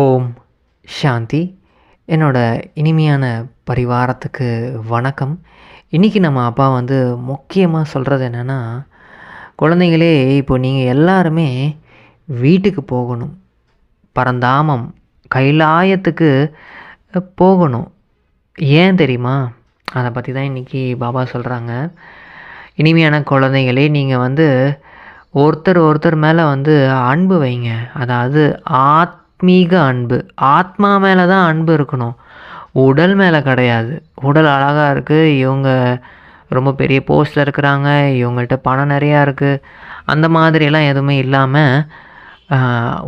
ஓம் சாந்தி. என்னோட இனிமையான பரிவாரத்துக்கு வணக்கம். இன்றைக்கி நம்ம அப்பா வந்து முக்கியமாக சொல்கிறது என்னென்னா குழந்தைங்களே இப்போ நீங்கள் எல்லாருமே வீட்டுக்கு போகணும். பரந்தாமம் கைலாயத்துக்கு போகணும். ஏன் தெரியுமா? அதை பற்றி தான் இன்றைக்கி பாபா சொல்கிறாங்க இனிமையான குழந்தைங்களே நீங்கள் வந்து ஒருத்தர் ஒருத்தர் மேலே வந்து அன்பு வைங்க. அதாவது ஆத் ஆத்மீக அன்பு. ஆத்மா மேலே தான் அன்பு இருக்கணும். உடல் மேலே கிடையாது. உடல் அழகாக இருக்குது இவங்க ரொம்ப பெரிய போஸ்ட்டில் இருக்கிறாங்க. இவங்கள்ட்ட பணம் நிறையா இருக்குது அந்த மாதிரியெல்லாம் எதுவுமே இல்லாமல்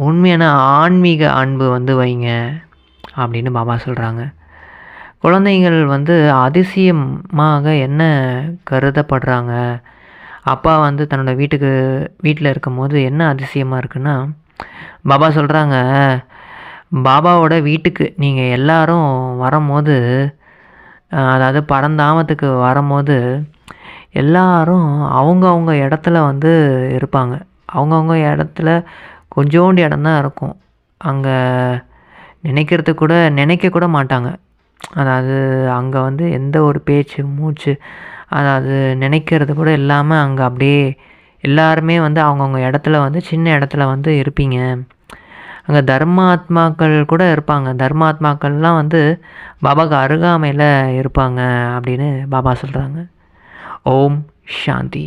உண்மையான ஆன்மீக அன்பு வந்து வைங்க அப்படின்னு பாபா சொல்கிறாங்க குழந்தைகள் வந்து அதிசயமாக என்ன கருதப்படுறாங்க? அப்பா வந்து தன்னோட வீட்டுக்கு வீட்டில் இருக்கும்போது என்ன அதிசயமாக இருக்குன்னா பாபா சொல்கிறாங்க பாபாவோட வீட்டுக்கு நீங்கள் எல்லாரும் வரும்போது அதாவது பரந்தாமத்துக்கு வரும்போது எல்லாரும் அவங்கவுங்க இடத்துல வந்து இருப்பாங்க. அவங்கவுங்க இடத்துல கொஞ்சோண்டு இடம்தான் இருக்கும். அங்கே நினைக்கிறது கூட நினைக்க கூட மாட்டாங்க. அதாவது அங்கே வந்து எந்த ஒரு பேச்சு மூச்சு அதாவது நினைக்கிறது கூட இல்லாமல் அங்கே அப்படியே எல்லாருமே வந்து அவங்கவுங்க இடத்துல வந்து சின்ன இடத்துல வந்து இருப்பீங்க. அங்கே தர்மாத்மாக்கள் கூட இருப்பாங்க. தர்மாத்மாக்கள்லாம் வந்து பாபாக்கு அருகாமையில் இருப்பாங்க அப்படின்னு பாபா சொல்கிறாங்க ஓம் சாந்தி.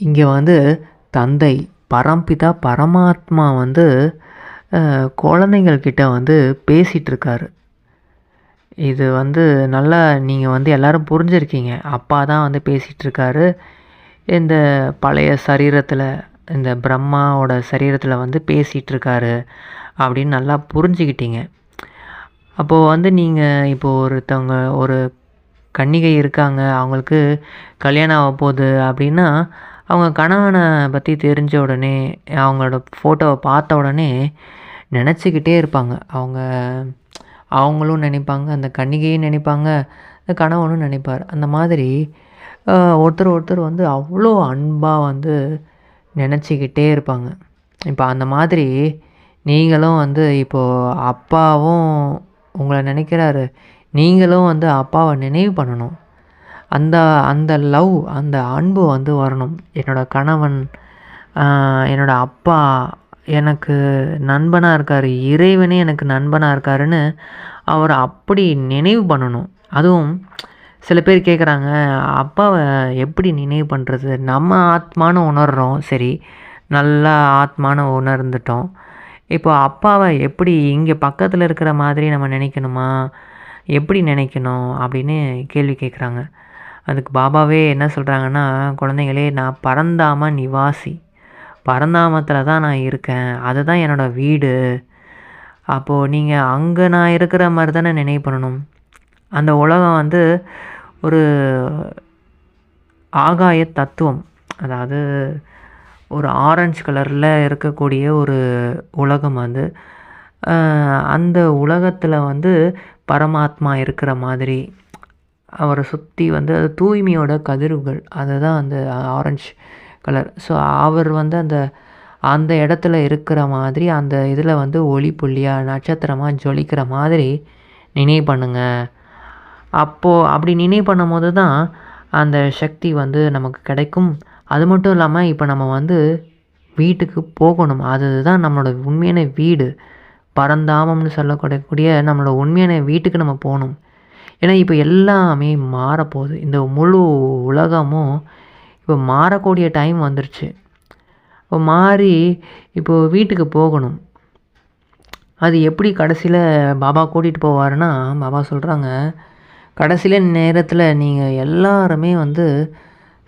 இங்கே வந்து தந்தை பரம்பிதா பரமாத்மா வந்து குழந்தைங்கள்கிட்ட வந்து பேசிகிட்ருக்காரு இது வந்து நல்லா நீங்கள் வந்து எல்லாரும் புரிஞ்சிருக்கீங்க. அப்பா தான் வந்து பேசிகிட்ருக்காரு இந்த பழைய சரீரத்தில் இந்த பிரம்மாவோட சரீரத்தில் வந்து பேசிகிட்ருக்காரு அப்படின்னு நல்லா புரிஞ்சுக்கிட்டீங்க. அப்போது வந்து நீங்கள் இப்போது ஒருத்தவங்க ஒரு கன்னிகை இருக்காங்க அவங்களுக்கு கல்யாணம் ஆக போகுது அப்படின்னா அவங்க கணவனை பற்றி தெரிஞ்ச உடனே அவங்களோட ஃபோட்டோவை பார்த்த உடனே நினச்சிக்கிட்டே இருப்பாங்க. அவங்க அவங்களும் நினைப்பாங்க அந்த கன்னிகையும் நினைப்பாங்க அந்த கணவனும் நினைப்பார். அந்த மாதிரி ஒருத்தர் ஒருத்தர் வந்து அவ்வளோ அன்பாக வந்து நினச்சிக்கிட்டே இருப்பாங்க. இப்போ அந்த மாதிரி நீங்களும் வந்து இப்போது அப்பாவும் உங்களை நினைக்கிறாரு. நீங்களும் வந்து அப்பாவை நினைவு பண்ணணும். அந்த அந்த லவ் அந்த அன்பு வந்து வரணும். என்னோடய கணவன் என்னோடய என்னோட அப்பா எனக்கு நண்பனாக இருக்கார். இறைவனே எனக்கு நண்பனாக இருக்காருன்னு அவரை அப்படி நினைவு பண்ணணும். அதுவும் சில பேர் கேட்குறாங்க அப்பாவை எப்படி நினைவு பண்ணுறது நம்ம ஆத்மான்னு உணர்கிறோம் சரி நல்லா ஆத்மான்னு உணர்ந்துட்டோம். இப்போ அப்பாவை எப்படி இங்கே பக்கத்தில் இருக்கிற மாதிரி நம்ம நினைக்கணுமா? எப்படி நினைக்கணும் அப்படின்னு கேள்வி கேட்குறாங்க அதுக்கு பாபாவே என்ன சொல்கிறாங்கன்னா குழந்தைங்களே நான் பரந்தாம நிவாசி. பரந்தாமத்தில் தான் நான் இருக்கேன். அதுதான் என்னோட வீடு. அப்போது நீங்கள் அங்கே நான் இருக்கிற மாதிரி தானே நினைவு பண்ணணும்? அந்த உலகம் வந்து ஒரு ஆகாய தத்துவம். அதாவது ஒரு ஆரஞ்சு கலரில் இருக்கக்கூடிய ஒரு உலகம் அது. அந்த உலகத்தில் வந்து பரமாத்மா இருக்கிற மாதிரி அவரை சுற்றி வந்து அது தூய்மையோட கதிர்வுகள் அதுதான் அந்த ஆரஞ்சு கலர் ஸோ அவர் வந்து அந்த அந்த இடத்துல இருக்கிற மாதிரி அந்த இதில் வந்து ஒளி புள்ளியாக நட்சத்திரமாக ஜொலிக்கிற மாதிரி நினைவு பண்ணுங்கள் அப்போது அப்படி நினைவு பண்ணும்போது தான் அந்த சக்தி வந்து நமக்கு கிடைக்கும். அது மட்டும் இல்லாமல் இப்போ நம்ம வந்து வீட்டுக்கு போகணும். அதுதான் நம்மளோட உண்மையான வீடு. பரந்தாமம்னு சொல்லக்கூடிய நம்மளோட உண்மையான வீட்டுக்கு நம்ம போகணும். ஏன்னா இப்போ எல்லாமே மாறப்போகுது. இந்த முழு உலகமும் இப்போ மாறக்கூடிய டைம் வந்துருச்சு. இப்போ மாறி இப்போது வீட்டுக்கு போகணும். அது எப்படி கடைசியில் பாபா கூட்டிகிட்டு போவாருன்னா பாபா சொல்கிறாங்க கடைசியில் நேரத்தில் நீங்கள் எல்லாருமே வந்து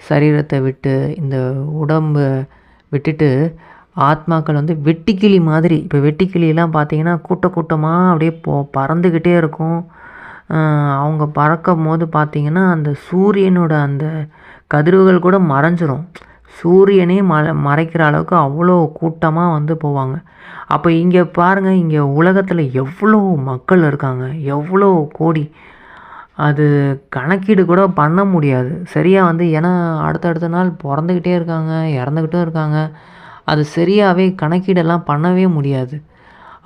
சரீரத்தை விட்டு இந்த உடம்பை விட்டுட்டு ஆத்மாக்கள் வந்து வெட்டிக்கிளி மாதிரி இப்போ வெட்டிக்கிளியெலாம் பார்த்தீங்கன்னா கூட்ட கூட்டமாக அப்படியே போ பறந்துக்கிட்டே இருக்கும். அவங்க பறக்கும் போது பார்த்திங்கன்னா அந்த சூரியனோட அந்த கதிர்கள் கூட மறைஞ்சிரும். சூரியனே மற மறைக்கிற அளவுக்கு அவ்வளோ கூட்டமாக வந்து போவாங்க. அப்போ இங்கே பாருங்கள் இங்கே உலகத்தில் எவ்வளோ மக்கள் இருக்காங்க எவ்வளோ கோடி அது கணக்கீடு கூட பண்ண முடியாது. சரியாக வந்து ஏன்னா அடுத்தடுத்த நாள் பிறந்துக்கிட்டே இருக்காங்க இறந்துக்கிட்டும் இருக்காங்க. அது சரியாகவே கணக்கீடெல்லாம் பண்ணவே முடியாது.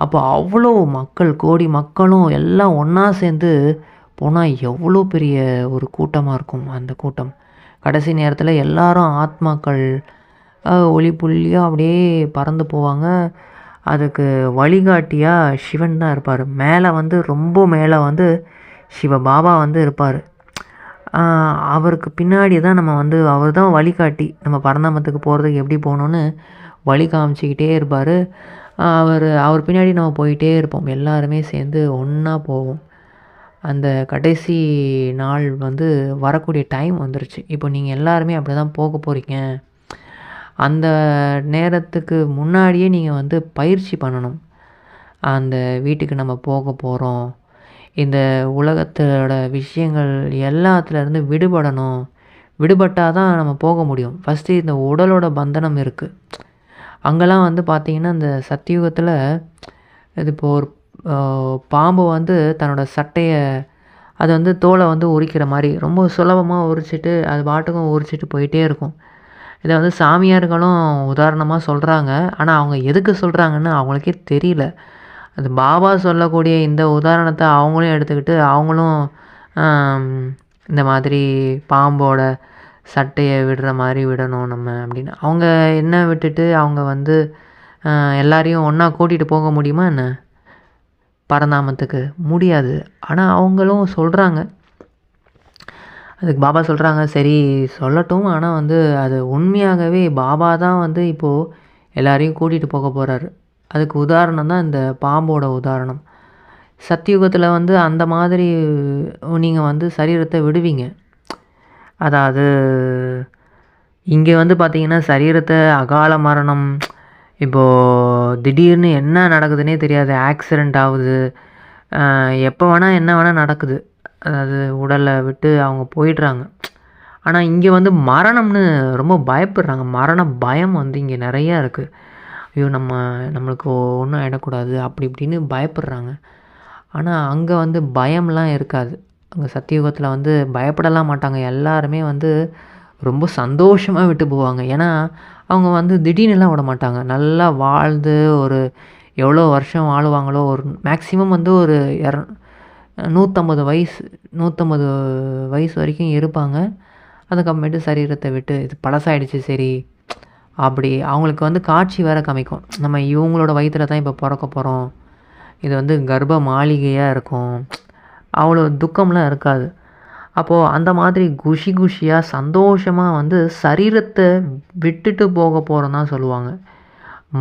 அப்போ அவ்வளோ மக்கள் கோடி மக்களும் எல்லாம் ஒன்றா சேர்ந்து போனால் எவ்வளோ பெரிய ஒரு கூட்டமாக இருக்கும் அந்த கூட்டம். கடைசி நேரத்தில் எல்லாரும் ஆத்மாக்கள் ஒளி புள்ளியாக அப்படியே பறந்து போவாங்க. அதுக்கு வழிகாட்டியாக சிவன் தான் இருப்பார். மேலே வந்து ரொம்ப மேலே வந்து சிவ பாபா வந்து இருப்பார். அவருக்கு பின்னாடி தான் நம்ம வந்து அவர் தான் வழிகாட்டி நம்ம பரந்தாமத்துக்கு போகிறதுக்கு எப்படி போகணுன்னு வழி காமிச்சிக்கிட்டே இருப்பார். அவர் அவர் பின்னாடி நம்ம போயிட்டே இருப்போம். எல்லாருமே சேர்ந்து ஒன்றா போவோம். அந்த கடைசி நாள் வந்து வரக்கூடிய டைம் வந்துருச்சு. இப்போ நீங்கள் எல்லாருமே அப்படி தான் போக போகிறீங்க அந்த நேரத்துக்கு முன்னாடியே நீங்கள் வந்து பயிற்சி பண்ணணும். அந்த வீட்டுக்கு நம்ம போக போகிறோம் இந்த உலகத்தோட விஷயங்கள் எல்லாத்துலேருந்து விடுபடணும். விடுபட்டால் தான் நம்ம போக முடியும். ஃபஸ்ட்டு இந்த உடலோட பந்தனம் இருக்குது அங்கெல்லாம் வந்து பார்த்திங்கன்னா இந்த சத்தியுகத்தில் இது இப்போ ஒரு பாம்பு வந்து தன்னோட சட்டையை அது வந்து தோலை வந்து உரிக்கிற மாதிரி ரொம்ப சுலபமாக உரிச்சிட்டு அது பாட்டுக்கும் உரிச்சிட்டு போயிட்டே இருக்கும். இதை வந்து சாமியார்களும் உதாரணமாக சொல்கிறாங்க ஆனால் அவங்க எதுக்கு சொல்கிறாங்கன்னு அவங்களுக்கே தெரியல. அது பாபா சொல்லக்கூடிய இந்த உதாரணத்தை அவங்களும் எடுத்துக்கிட்டு அவங்களும் இந்த மாதிரி பாம்போட சட்டையை விடுற மாதிரி விடணும் நம்ம அப்படின்னு. அவங்க என்ன விட்டுட்டு அவங்க வந்து எல்லாரையும் ஒன்றா கூட்டிகிட்டு போக முடியுமா என்ன? பரந்தாமத்துக்கு முடியாது. ஆனால் அவங்களும் சொல்கிறாங்க அதுக்கு பாபா சொல்கிறாங்க சரி சொல்லட்டும். ஆனால் வந்து அது உண்மையாகவே பாபா தான் வந்து இப்போது எல்லாரையும் கூட்டிகிட்டு போக போகிறாரு அதுக்கு உதாரணம் தான் இந்த பாம்போட உதாரணம். சத்தியுகத்தில் வந்து அந்த மாதிரி நீங்கள் வந்து சரீரத்தை விடுவீங்க. அதாவது இங்கே வந்து பார்த்தீங்கன்னா சரீரத்தை அகால மரணம் இப்போது திடீர்னு என்ன நடக்குதுன்னே தெரியாது. ஆக்சிடெண்ட் ஆகுது. எப்போ வேணால் என்ன வேணால் நடக்குது. அதாவது உடலை விட்டு அவங்க போயிடுறாங்க. ஆனால் இங்கே வந்து மரணம்னு ரொம்ப பயப்படுறாங்க. மரண பயம் வந்து இங்கே நிறையா இருக்குது ஐயோ நம்ம நம்மளுக்கு ஒன்றும் ஆகிடக்கூடாது அப்படி இப்படின்னு பயப்படுறாங்க. ஆனால் அங்கே வந்து பயம்லாம் இருக்காது. அங்கே சத்தியுகத்தில் வந்து பயப்படலாம் மாட்டாங்க. எல்லாருமே வந்து ரொம்ப சந்தோஷமாக விட்டு போவாங்க. ஏன்னா அவங்க வந்து திடீர்னுலாம் விட மாட்டாங்க. நல்லா வாழ்ந்து ஒரு எவ்வளோ வருஷம் வாழுவாங்களோ ஒரு மேக்ஸிமம் வந்து ஒரு இர நூற்றம்பது வயசு நூற்றம்பது வயசு வரைக்கும் இருப்பாங்க. அதுக்கப்புறமேட்டு சரீரத்தை விட்டு இது பழசாயிடுச்சு சரி. அப்படி அவங்களுக்கு வந்து காட்சி வேற காமிக்கும். நம்ம இவங்களோட வயிற்றில் தான் இப்போ பிறக்க போகிறோம் இது வந்து கர்ப்ப மாளிகையாக இருக்கும். அவ்வளோ துக்கம்லாம் இருக்காது. அப்போது அந்த மாதிரி குஷி குஷியாக சந்தோஷமாக வந்து சரீரத்தை விட்டுட்டு போக போகிறோம் தான் சொல்லுவாங்க.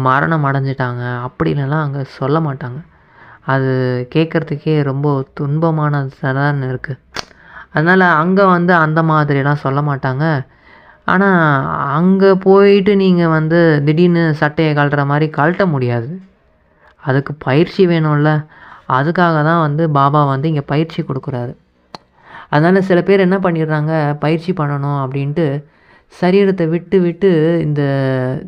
மரணம் அடைஞ்சிட்டாங்க. அப்படின்லாம் அங்கே சொல்ல மாட்டாங்க. அது கேட்குறதுக்கே ரொம்ப துன்பமானதான் இருக்குது அதனால் அங்கே வந்து அந்த மாதிரிலாம் சொல்ல மாட்டாங்க. ஆனால் அங்கே போயிட்டு நீங்கள் வந்து திடீர்னு சட்டையை கழட்டுற மாதிரி கழட்ட முடியாது. அதுக்கு பயிற்சி வேணும்ல. அதுக்காக தான் வந்து பாபா வந்து இங்கே பயிற்சி கொடுக்குறாரு. அதனால் சில பேர் என்ன பண்ணிடுறாங்க பயிற்சி பண்ணணும் அப்படின்ட்டு சரீரத்தை விட்டு விட்டு இந்த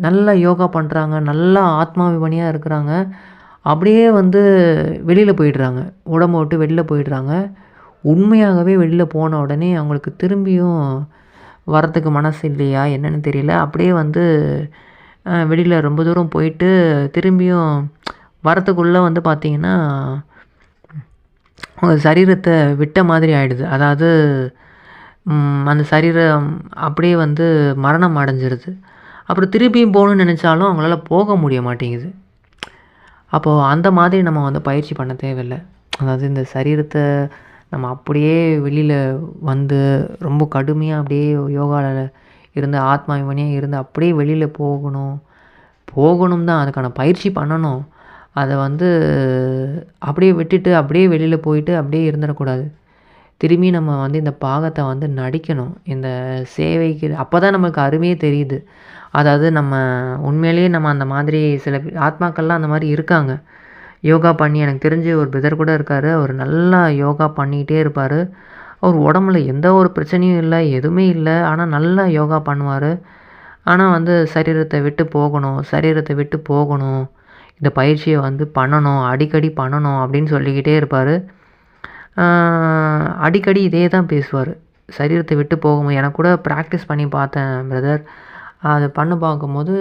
நல்லா யோகா பண்ணுறாங்க நல்லா ஆத்மாபிமானியாக இருக்கிறாங்க. அப்படியே வந்து வெளியில் போயிடுறாங்க. உடம்பை விட்டு வெளியில் போயிடுறாங்க. உண்மையாகவே வெளியில் போன உடனே அவங்களுக்கு திரும்பியும் வரத்துக்கு மனசு இல்லையா என்னன்னு தெரியல. அப்படியே வந்து வெளியில் ரொம்ப தூரம் போயிட்டு திரும்பியும் வரத்துக்குள்ளே வந்து பார்த்திங்கன்னா உங்கள் சரீரத்தை விட்ட மாதிரி ஆகிடுது அதாவது அந்த சரீரம் அப்படியே வந்து மரணம் அடைஞ்சிருது. அப்புறம் திரும்பியும் போகணும்னு நினச்சாலும் அவங்களால போக முடிய மாட்டேங்குது. அப்போது அந்த மாதிரி நம்ம வந்து பயிற்சி பண்ண தேவையில்லை. அதாவது இந்த சரீரத்தை நம்ம அப்படியே வெளியில் வந்து ரொம்ப கடுமையாக அப்படியே யோகாவில் இருந்து ஆத்மாபிமானியாக இருந்து அப்படியே வெளியில் போகணும். போகணும் தான் அதுக்கான பயிற்சி பண்ணணும். அதை வந்து அப்படியே விட்டுட்டு அப்படியே வெளியில் போயிட்டு அப்படியே இருந்துடக்கூடாது. திரும்பி நம்ம வந்து இந்த பாகத்தை வந்து நடிக்கணும். இந்த சேவைக்கு அப்போ தான் நமக்கு அருமையே தெரியுது. அதாவது நம்ம உண்மையிலேயே நம்ம அந்த மாதிரி சில ஆத்மாக்கள்லாம் அந்த மாதிரி இருக்காங்க. யோகா பண்ணி எனக்கு தெரிஞ்சு ஒரு பிரதர் கூட இருக்கார். அவர் நல்லா யோகா பண்ணிக்கிட்டே இருப்பார். அவர் உடம்புல எந்த ஒரு பிரச்சனையும் இல்லை எதுவுமே இல்லை. ஆனால் நல்லா யோகா பண்ணுவார். ஆனால் வந்து சரீரத்தை விட்டு போகணும் சரீரத்தை விட்டு போகணும். இந்த பயிற்சியை வந்து பண்ணணும் அடிக்கடி பண்ணணும் அப்படின்னு சொல்லிக்கிட்டே இருப்பார். அடிக்கடி இதே தான் பேசுவார். சரீரத்தை விட்டு போகும் எனக்கு கூட ப்ராக்டிஸ் பண்ணி பார்த்தேன் பிரதர் அதை பண்ண பார்க்கும்போது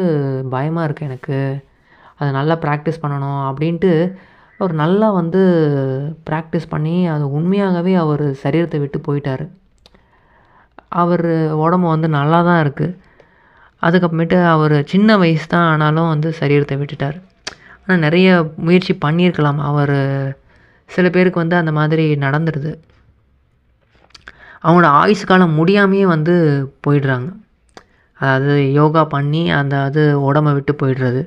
பயமாக இருக்குது எனக்கு. அதை நல்லா ப்ராக்டிஸ் பண்ணணும் அப்படின்ட்டு அவர் நல்லா வந்து ப்ராக்டிஸ் பண்ணி அது உண்மையாகவே அவர் சரீரத்தை விட்டு போயிட்டார். அவர் உடம்பு வந்து நல்லா தான் இருக்குது அதுக்கப்புறமேட்டு அவர் சின்ன வயசு தான் ஆனாலும் வந்து சரீரத்தை விட்டுட்டார். ஆனால் நிறைய முயற்சி பண்ணியிருக்கலாம். அவர் சில பேருக்கு வந்து அந்த மாதிரி நடந்துடுது அவங்களோட ஆயுசு காலம் முடியாமையே வந்து போயிடுறாங்க. அதாவது யோகா பண்ணி அந்த அது உடம்ப விட்டு போயிடுறது.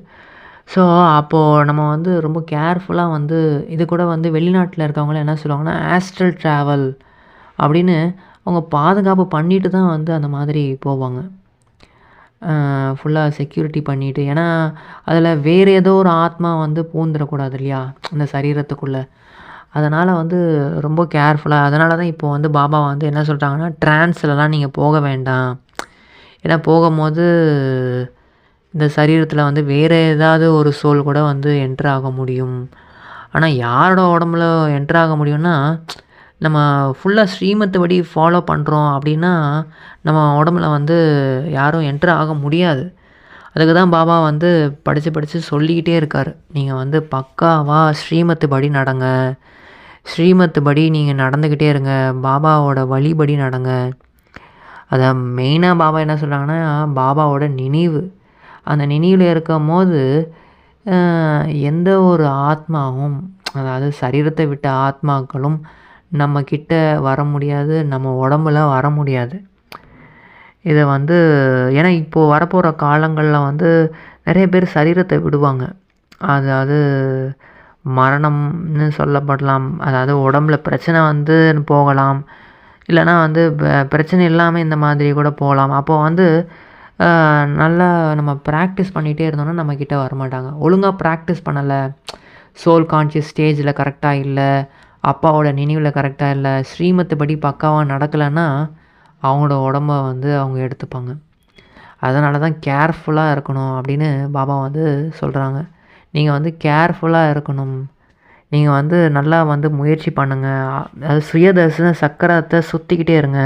ஸோ அப்போது நம்ம வந்து ரொம்ப கேர்ஃபுல்லாக வந்து இது கூட வந்து வெளிநாட்டில் இருக்கவங்களாம் என்ன சொல்லுவாங்கன்னா ஆஸ்ட்ரல் ட்ராவல் அப்படின்னு அவங்க பாதுகாப்பு பண்ணிட்டு தான் வந்து அந்த மாதிரி போவாங்க. ஃபுல்லாக செக்யூரிட்டி பண்ணிவிட்டு ஏன்னா அதில் வேறு ஏதோ ஒரு ஆத்மா வந்து பூந்துடக்கூடாது இல்லையா? அந்த சரீரத்துக்குள்ளே. அதனால் வந்து ரொம்ப கேர்ஃபுல்லாக அதனால தான் இப்போ வந்து பாபா வந்து என்ன சொல்கிறாங்கன்னா ட்ரான்ஸ்லலாம் நீங்கள் போக வேண்டாம். ஏன்னா போகும்போது இந்த சரீரத்தில் வந்து வேறு ஏதாவது ஒரு சோல் கூட வந்து என்ட்ரு ஆக முடியும். ஆனால் யாரோட உடம்புல என்ட்ரு ஆக முடியும்னா நம்ம ஃபுல்லாக ஸ்ரீமத்து படி ஃபாலோ பண்ணுறோம் அப்படின்னா நம்ம உடம்புல வந்து யாரும் என்ட்ரு ஆக முடியாது. அதுக்கு தான் பாபா வந்து படித்து படித்து சொல்லிக்கிட்டே இருக்கார். நீங்கள் வந்து பக்காவாக ஸ்ரீமத்து படி நடங்க. ஸ்ரீமத்து படி நீங்கள் நடந்துக்கிட்டே இருங்க. பாபாவோட வழிபடி நடங்க. அதை மெயினாக பாபா என்ன சொல்கிறாங்கன்னா பாபாவோட நினைவு. அந்த நினைவில் இருக்கும் போது எந்த ஒரு ஆத்மாவும் அதாவது சரீரத்தை விட்ட ஆத்மாக்களும் நம்ம கிட்ட வர முடியாது நம்ம உடம்புல வர முடியாது. இதை வந்து ஏன்னா இப்போது வரப்போகிற காலங்களில் வந்து நிறைய பேர் சரீரத்தை விடுவாங்க. அதாவது மரணம்னு சொல்லப்படலாம் அதாவது உடம்புல பிரச்சனை வந்து போகலாம் இல்லைனா வந்து பிரச்சனை இல்லாமல் இந்த மாதிரி கூட போகலாம். அப்போது வந்து நல்லா நம்ம ப்ராக்டிஸ் பண்ணிகிட்டே இருந்தோம்னா நம்மக்கிட்ட வரமாட்டாங்க. ஒழுங்காக ப்ராக்டிஸ் பண்ணலை. சோல் கான்ஷியஸ் ஸ்டேஜில் கரெக்டாக இல்லை. அப்பாவோட நினைவில் கரெக்டாக இல்லை. ஸ்ரீமத்து படி பக்காவாக நடக்கலைன்னா அவங்களோட உடம்ப வந்து அவங்க எடுத்துப்பாங்க. அதனால தான் கேர்ஃபுல்லாக இருக்கணும் அப்படின்னு பாபா வந்து சொல்கிறாங்க நீங்கள் வந்து கேர்ஃபுல்லாக இருக்கணும். நீங்கள் வந்து நல்லா வந்து முயற்சி பண்ணுங்கள் அது சுயதர்சன சக்கரத்தை சுற்றிக்கிட்டே இருங்க.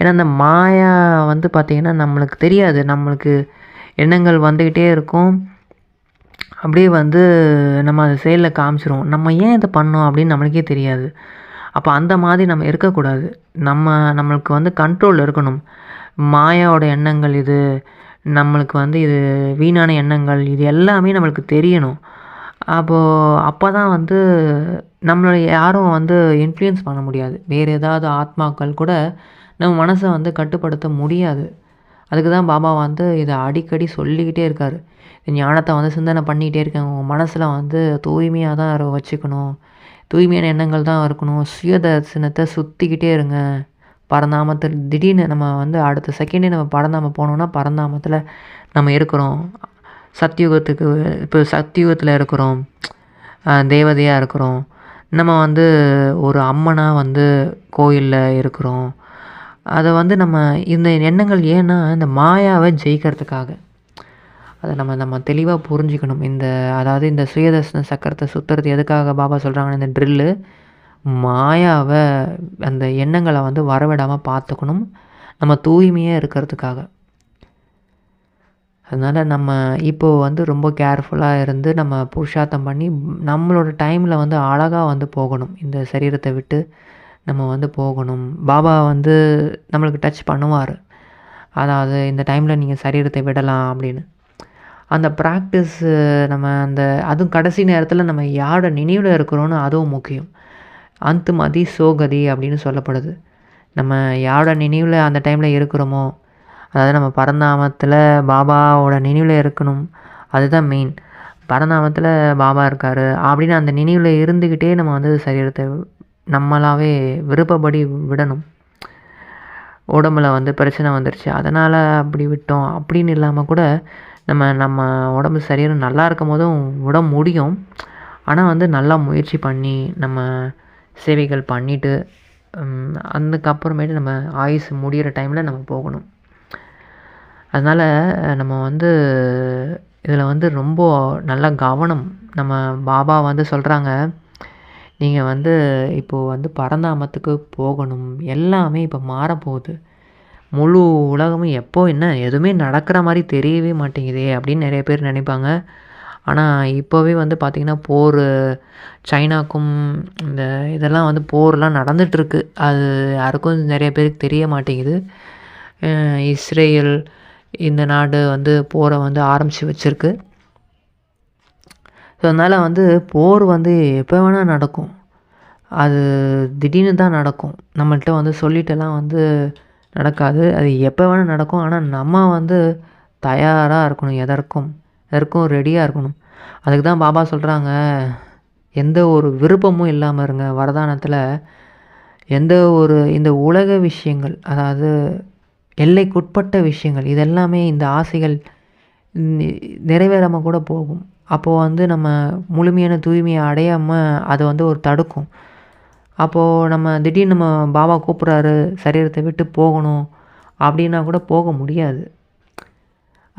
ஏன்னா அந்த மாயா வந்து பார்த்திங்கன்னா நம்மளுக்கு தெரியாது. நம்மளுக்கு எண்ணங்கள் வந்துக்கிட்டே இருக்கும். அப்படியே வந்து நம்ம அதை செயலில் காமிச்சிரும் நம்ம ஏன் இதை பண்ணோம் அப்படின்னு நம்மளுக்கே தெரியாது. அப்போ அந்த மாதிரி நம்ம இருக்கக்கூடாது. நம்ம நம்மளுக்கு வந்து கண்ட்ரோல் இருக்கணும். மாயாவோட எண்ணங்கள் இது நம்மளுக்கு வந்து இது வீணான எண்ணங்கள் இது எல்லாமே நம்மளுக்கு தெரியணும். அப்போது அப்போ தான் வந்து நம்மளை யாரும் வந்து இன்ஃப்ளூயன்ஸ் பண்ண முடியாது. வேறு ஏதாவது ஆத்மாக்கள் கூட நம்ம மனசை வந்து கட்டுப்படுத்த முடியாது. அதுக்கு தான் பாபா வந்து இதை அடிக்கடி சொல்லிக்கிட்டே இருக்கார். ஞானத்தை வந்து சிந்தனை பண்ணிக்கிட்டே இருக்கேன். உங்கள் மனசில் வந்து தூய்மையாக தான் வச்சுக்கணும். தூய்மையான எண்ணங்கள் தான் இருக்கணும். சுய தரிசனத்தை சுற்றிக்கிட்டே இருங்க. பரந்தாமத்தில் திடீர்னு நம்ம வந்து அடுத்த செகண்டே நம்ம பரந்தாம போனோம்னா பரந்தாமத்தில் நம்ம இருக்கிறோம். சத்தியுகத்துக்கு இப்போ சத்தியுகத்தில் இருக்கிறோம். தேவதையாக இருக்கிறோம். நம்ம வந்து ஒரு அம்மனாக வந்து கோயிலில் இருக்கிறோம். அதை வந்து நம்ம இந்த எண்ணங்கள் ஏன்னா இந்த மாயாவை ஜெயிக்கிறதுக்காக. அதை நம்ம நம்ம தெளிவாக புரிஞ்சுக்கணும். இந்த அதாவது இந்த சுயதர்சன சக்கரத்தை சுற்றுறது எதுக்காக பாபா சொல்கிறாங்கன்னா இந்த ட்ரில்லு மாயாவை அந்த எண்ணங்களை வந்து வரவிடாமல் பார்த்துக்கணும். நம்ம தூய்மையாக இருக்கிறதுக்காக. அதனால் நம்ம இப்போது வந்து ரொம்ப கேர்ஃபுல்லாக இருந்து நம்ம புருஷார்த்தம் பண்ணி நம்மளோட டைமில் வந்து அழகாக வந்து போகணும். இந்த சரீரத்தை விட்டு நம்ம வந்து போகணும். பாபா வந்து நம்மளுக்கு டச் பண்ணுவார். அதாவது இந்த டைமில் நீங்கள் சரீரத்தை விடலாம் அப்படின்னு. அந்த ப்ராக்டிஸு நம்ம அந்த அதுவும் கடைசி நேரத்தில் நம்ம யாரோட நினைவில் இருக்கிறோன்னு அதுவும் முக்கியம். அந்துமதி சோகதி அப்படின்னு சொல்லப்படுது. நம்ம யாரோட நினைவில் அந்த டைமில் இருக்கிறோமோ அதாவது நம்ம பரந்தாமத்தில் பாபாவோட நினைவில் இருக்கணும். அதுதான் மெயின் பரந்தாமத்தில் பாபா இருக்கார். அப்படின்னு அந்த நினைவில் இருந்துக்கிட்டே நம்ம வந்து சரீரத்தை நம்மளாவே விருப்பப்படி விடணும். உடம்புல வந்து பிரச்சனை வந்துருச்சு. அதனால் அப்படி விட்டோம். அப்படின்னு இல்லாமல் கூட நம்ம நம்ம உடம்பு சரீரம் நல்லா இருக்கும் போதும் விட முடியும். ஆனால் வந்து நல்லா முயற்சி பண்ணி நம்ம சேவைகள் பண்ணிவிட்டு அதுக்கப்புறமேட்டு நம்ம ஆயுஸ் முடிகிற டைமில் நம்ம போகணும். அதனால் நம்ம வந்து இதில் வந்து ரொம்ப நல்ல கவனம். நம்ம பாபா வந்து சொல்கிறாங்க நீங்கள் வந்து இப்போது வந்து பரந்தாமத்துக்கு போகணும். எல்லாமே இப்போ மாறப்போகுது. முழு உலகமும் எப்போ என்ன எதுவுமே நடக்கிற மாதிரி தெரியவே மாட்டேங்குதே அப்படின்னு நிறைய பேர் நினைப்பாங்க. ஆனால் இப்போவே வந்து பார்த்திங்கன்னா போர் சைனாக்கும் இந்த இதெல்லாம் வந்து போர்லாம் நடந்துகிட்ருக்கு அது யாருக்கும் நிறைய பேருக்கு தெரிய மாட்டேங்குது. இஸ்ரேல் இந்த நாடு வந்து போரை வந்து ஆரம்பித்து வச்சுருக்கு. ஸோ அதனால் வந்து போர் வந்து எப்போ வேணால் நடக்கும். அது திடீர்னு தான் நடக்கும். நம்மள்கிட்ட வந்து சொல்லிட்டெல்லாம் வந்து நடக்காது. அது எப்போ வேணால் நடக்கும். ஆனால் நம்ம வந்து தயாராக இருக்கணும் எதற்கும். எதற்கும் ரெடியாக இருக்கணும். அதுக்கு தான் பாபா சொல்கிறாங்க எந்த ஒரு விருப்பமும் இல்லாமல் இருங்க. வரதானத்தில் எந்த ஒரு இந்த உலக விஷயங்கள் அதாவது எல்லைக்குட்பட்ட விஷயங்கள் இதெல்லாமே இந்த ஆசைகள் நிறைவேறாமல் கூட போகும். அப்போது வந்து நம்ம முழுமையான தூய்மையை அடையாமல் அதை வந்து ஒரு தடுக்கும். அப்போது நம்ம திடீர்னு நம்ம பாபா கூப்பிட்றாரு சரீரத்தை விட்டு போகணும் அப்படின்னா கூட போக முடியாது.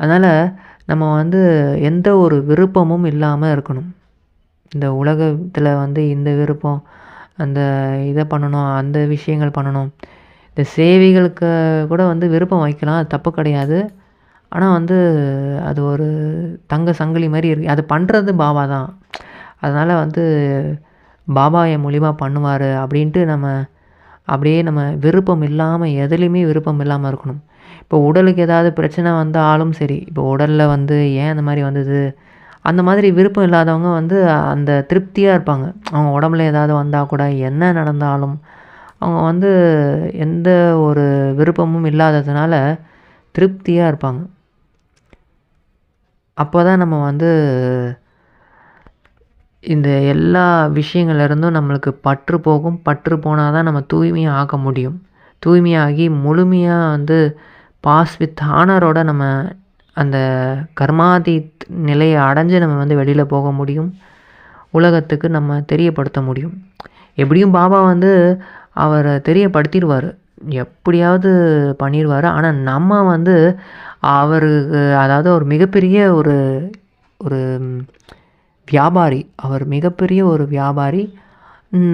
அதனால் நம்ம வந்து எந்த ஒரு விருப்பமும் இல்லாமல் இருக்கணும். இந்த உலகத்தில் வந்து இந்த விருப்பம் அந்த இதை பண்ணணும் அந்த விஷயங்கள் பண்ணணும். இந்த சேவைகளுக்கு கூட வந்து விருப்பம் வைக்கலாம் அது தப்பு கிடையாது. ஆனால் வந்து அது ஒரு தங்க சங்கிலி மாதிரி இருக்குது அது பண்ணுறது பாபா தான். அதனால் வந்து பாபா என் மூலிமா பண்ணுவார் அப்படின்ட்டு நம்ம அப்படியே நம்ம விருப்பம் இல்லாமல் எதுலேயுமே விருப்பம் இல்லாமல் இருக்கணும். இப்போ உடலுக்கு ஏதாவது பிரச்சனை வந்தாலும் சரி இப்போ உடலில் வந்து ஏன் அந்த மாதிரி வந்தது? அந்த மாதிரி விருப்பம் இல்லாதவங்க வந்து அந்த திருப்தியாக இருப்பாங்க. அவங்க உடம்புல ஏதாவது வந்தால் கூட என்ன நடந்தாலும் அவங்க வந்து எந்த ஒரு விருப்பமும் இல்லாததுனால திருப்தியாக இருப்பாங்க. அப்போ தான் நம்ம வந்து இந்த எல்லா விஷயங்கள்லேருந்தும் நம்மளுக்கு பற்று போகும். பற்று போனால் தான் நம்ம தூய்மையாக ஆக முடியும். தூய்மையாகி முழுமையாக வந்து பாஸ் வித் ஆனரோட நம்ம அந்த கர்மாதி நிலையை அடைஞ்சு நம்ம வந்து வெளியில் போக முடியும். உலகத்துக்கு நம்ம தெரியப்படுத்த முடியும். எப்படியும் பாபா வந்து அவரை தெரியப்படுத்திடுவார். எப்படியாவது பண்ணிடுவார். ஆனால் நம்ம வந்து அவருக்கு அதாவது ஒரு மிகப்பெரிய ஒரு ஒரு வியாபாரி அவர் மிகப்பெரிய ஒரு வியாபாரி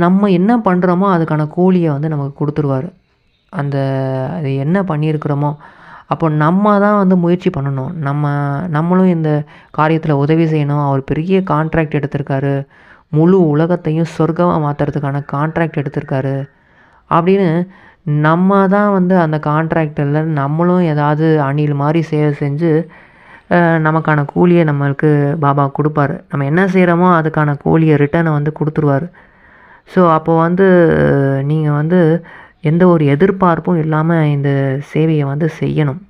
நம்ம என்ன பண்ணுறோமோ அதுக்கான கூலியை வந்து நமக்கு கொடுத்துருவார். அந்த அது என்ன பண்ணியிருக்கிறோமோ அப்போ நம்ம தான் வந்து முயற்சி பண்ணணும். நம்ம நம்மளும் இந்த காரியத்தில் உதவி செய்யணும். அவர் பெரிய கான்ட்ராக்ட் எடுத்திருக்காரு. முழு உலகத்தையும் சொர்க்கமாக மாற்றுறதுக்கான கான்ட்ராக்ட் எடுத்திருக்காரு. அப்படின்னு நம்ம தான் வந்து அந்த கான்ட்ராக்டரில் நம்மளும் ஏதாவது அணில் மாதிரி சேவை செஞ்சு நமக்கான கூலியை நம்மளுக்கு பாபா கொடுப்பாரு. நம்ம என்ன செய்கிறோமோ அதுக்கான கூலியை ரிட்டனை வந்து கொடுத்துருவாரு. ஸோ அப்போது வந்து நீங்கள் வந்து எந்த ஒரு எதிர்பார்ப்பும் இல்லாமல் இந்த சேவையை வந்து செய்யணும்.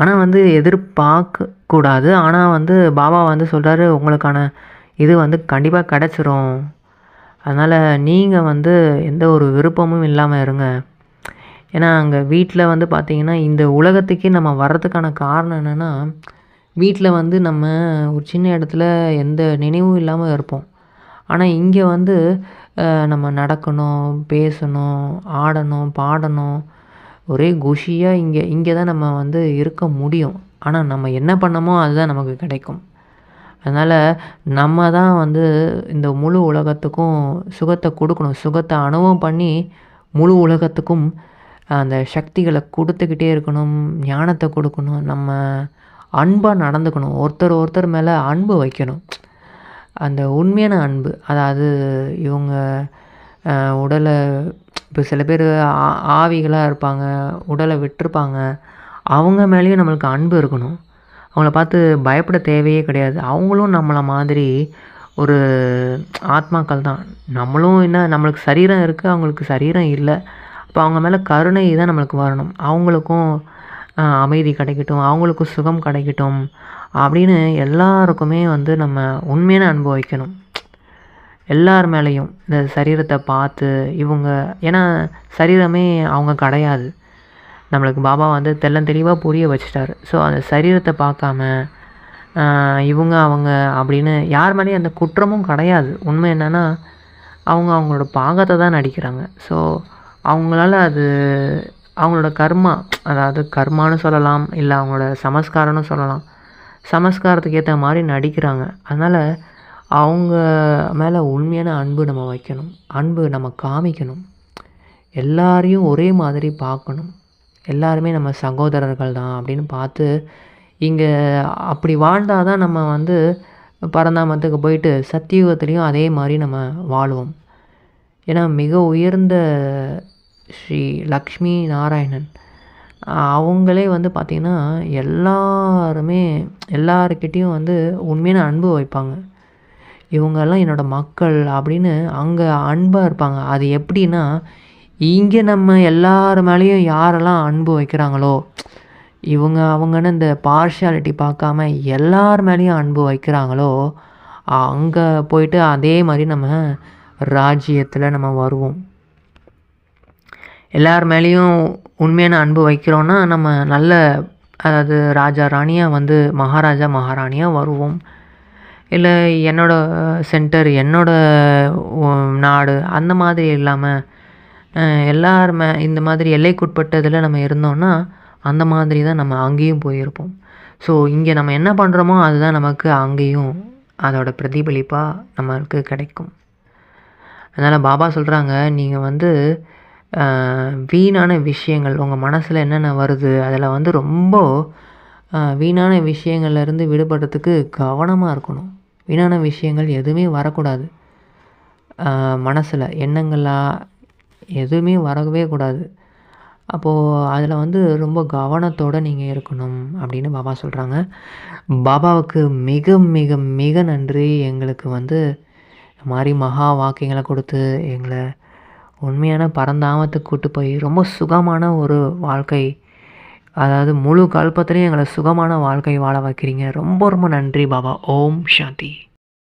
ஆனால் வந்து எதிர்பார்க்க கூடாது ஆனால் வந்து பாபா வந்து சொல்கிறாரு உங்களுக்கான இது வந்து கண்டிப்பாக கிடச்சிரும். அதனால் நீங்கள் வந்து எந்த ஒரு விருப்பமும் இல்லாமல் இருங்க. ஏன்னா அங்கே வீட்டில் வந்து பார்த்திங்கன்னா இந்த உலகத்துக்கே நம்ம வர்றதுக்கான காரணம் என்னென்னா வீட்டில் வந்து நம்ம ஒரு சின்ன இடத்துல எந்த நினைவும் இல்லாமல் இருப்போம். ஆனால் இங்கே வந்து நம்ம நடக்கணும் பேசணும் ஆடணும் பாடணும் ஒரே குஷியாக இங்கே இங்கே தான் நம்ம வந்து இருக்க முடியும். ஆனால் நம்ம என்ன பண்ணமோ அதுதான் நமக்கு கிடைக்கும். அதனால் நம்ம தான் வந்து இந்த முழு உலகத்துக்கும் சுகத்தை கொடுக்கணும். சுகத்தை அனுபவம் பண்ணி முழு உலகத்துக்கும் அந்த சக்திகளை கொடுத்துக்கிட்டே இருக்கணும் ஞானத்தை கொடுக்கணும் நம்ம அன்பாக நடந்துக்கணும். ஒருத்தர் ஒருத்தர் மேலே அன்பு வைக்கணும். அந்த உண்மையான அன்பு அதாவது இவங்க உடலை இப்போ சில பேர் ஆ ஆவிகளாக இருப்பாங்க உடலை விட்டுருப்பாங்க. அவங்க மேலேயும் நம்மளுக்கு அன்பு இருக்கணும். அவங்கள பார்த்து பயப்பட தேவையே கிடையாது. அவங்களும் நம்மளை மாதிரி ஒரு ஆத்மாக்கள் தான். நம்மளும் என்ன நம்மளுக்கு சரீரம் இருக்குது அவங்களுக்கு சரீரம் இல்லை. அப்போ அவங்க மேலே கருணை தான் நம்மளுக்கு வரணும். அவங்களுக்கும் அமைதி கிடைக்கட்டும் அவங்களுக்கும் சுகம் கிடைக்கட்டும் அப்படின்னு எல்லாருக்குமே வந்து நம்ம உண்மையான அனுபவிக்கணும் எல்லார் மேலேயும் இந்த சரீரத்தை பார்த்து இவங்க ஏன்னா சரீரமே அவங்க கிடையாது. நம்மளுக்கு பாபா வந்து தெள்ளந்தெளிவாக புரிய வச்சிட்டாரு. ஸோ அந்த சரீரத்தை பார்க்காம இவங்க அவங்க அப்படின்னு யார் மேலேயும் அந்த குற்றமும் கிடையாது. உண்மை என்னென்னா அவங்க அவங்களோட பாகத்தை தான் நடிக்கிறாங்க. ஸோ அவங்களால அது அவங்களோட கர்மா அதாவது கர்மான்னு சொல்லலாம் இல்லை அவங்களோட சமஸ்காரம்னு சொல்லலாம் சமஸ்காரத்துக்கு ஏற்ற மாதிரி நடிக்கிறாங்க. அதனால் அவங்க மேலே உண்மையான அன்பு நம்ம வைக்கணும். அன்பு நம்ம காமிக்கணும். எல்லாரையும் ஒரே மாதிரி பார்க்கணும். எல்லாருமே நம்ம சகோதரர்கள் தான் அப்படின்னு பார்த்து இங்கே அப்படி வாழ்ந்தால் தான் நம்ம வந்து பரந்தாமத்துக்கு போயிட்டு சத்தியுகத்துலேயும் அதே மாதிரி நம்ம வாழ்வோம். ஏன்னா மிக உயர்ந்த ஸ்ரீ லக்ஷ்மி நாராயணன் அவங்களே வந்து பார்த்திங்கன்னா எல்லாருமே எல்லாருக்கிட்டேயும் வந்து உண்மையான அன்பு வைப்பாங்க. இவங்கெல்லாம் என்னோடய மக்கள் அப்படின்னு அங்கே அன்பாக இருப்பாங்க. அது எப்படின்னா இங்கே நம்ம எல்லார் மேலேயும் யாரெல்லாம் அன்பு வைக்கிறாங்களோ இவங்க அவங்கன்னு இந்த பார்ஷியாலிட்டி பார்க்காம எல்லார் மேலேயும் அன்பு வைக்கிறாங்களோ அங்கே போயிட்டு அதே மாதிரி நம்ம ராஜ்யத்தில் நம்ம வருவோம். எல்லார் மேலேயும் உண்மையான அன்பு வைக்கிறோன்னா நம்ம நல்ல அதாவது ராஜா ராணியாக வந்து மகாராஜா மகாராணியாக வருவோம். இல்லை என்னோடய சென்டர் என்னோடய நாடு அந்த மாதிரி இல்லாமல் எல்லாருமே இந்த மாதிரி எல்லைக்குட்பட்டதில் நம்ம இருந்தோம்னா அந்த மாதிரி தான் நம்ம அங்கேயும் போயிருப்போம். ஸோ இங்கே நம்ம என்ன பண்ணுறோமோ அதுதான் நமக்கு அங்கேயும் அதோட பிரதிபலிப்பாக நம்மளுக்கு கிடைக்கும். அதனால் பாபா சொல்கிறாங்க நீங்கள் வந்து வீணான விஷயங்கள் உங்கள் மனசில் என்னென்ன வருது அதில் வந்து ரொம்ப வீணான விஷயங்கள்லேருந்து விடுபடுறதுக்கு கவனமாக இருக்கணும். வீணான விஷயங்கள் எதுவுமே வரக்கூடாது. மனசில் எண்ணங்களாக எதுவுமே வரவே கூடாது. அப்போது அதில் வந்து ரொம்ப கவனத்தோடு நீங்கள் இருக்கணும் அப்படின்னு பாபா சொல்கிறாங்க பாபாவுக்கு மிக மிக மிக நன்றி. எங்களுக்கு வந்து இந்த மாதிரி மகா வாக்கியங்களை கொடுத்து எங்களை உண்மையான பரந்தாமத்துக்கு கூட்டு போய் ரொம்ப சுகமான ஒரு வாழ்க்கை அதாவது முழு கல்பத்துலேயும் எங்களை சுகமான வாழ்க்கை வாழ வைக்கிறீங்க. ரொம்ப ரொம்ப நன்றி பாபா. ஓம் சாந்தி.